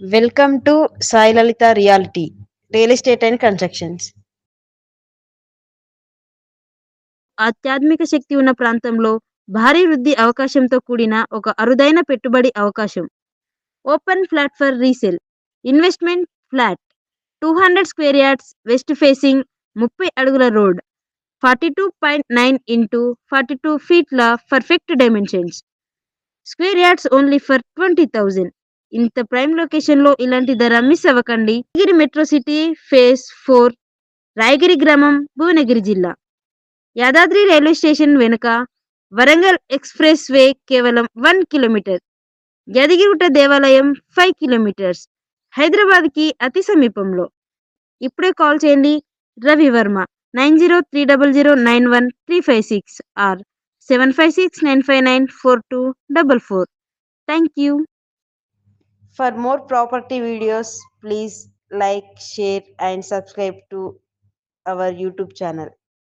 Welcome to Sai Lalitha reality real estate and constructions ఆధ్యాత్మిక శక్తి ఉన్న ప్రాంతంలో భారీ వృద్ధి అవకాశంతో కూడిన ఒక అరుదైన పెట్టుబడి అవకాశం. Open flat for resale investment flat two hundred square yards west facing ముప్పై అడుగుల road. Forty two point nine into forty two ఫీట్ల perfect dimensions square yards only for twenty thousand ఇంత ప్రైమ్ లొకేషన్లో ఇలాంటి ధర మిస్ అవ్వకండి. Rayagiri metro city phase four Rayagiri గ్రామం భువనగిరి జిల్లా. యాదాద్రి రైల్వే స్టేషన్ వెనుక వరంగల్ ఎక్స్ప్రెస్ వే కేవలం వన్ కిలోమీటర్. యాదగిరిగుట్ట దేవాలయం ఫైవ్ కిలోమీటర్స్. హైదరాబాద్కి అతి సమీపంలో. ఇప్పుడే కాల్ చేయండి. Ravi Varma nine zero three double zero nine one three five six or seven five six nine five nine four two double four. Thank you. For more property videos, please like, share, and subscribe to our YouTube channel.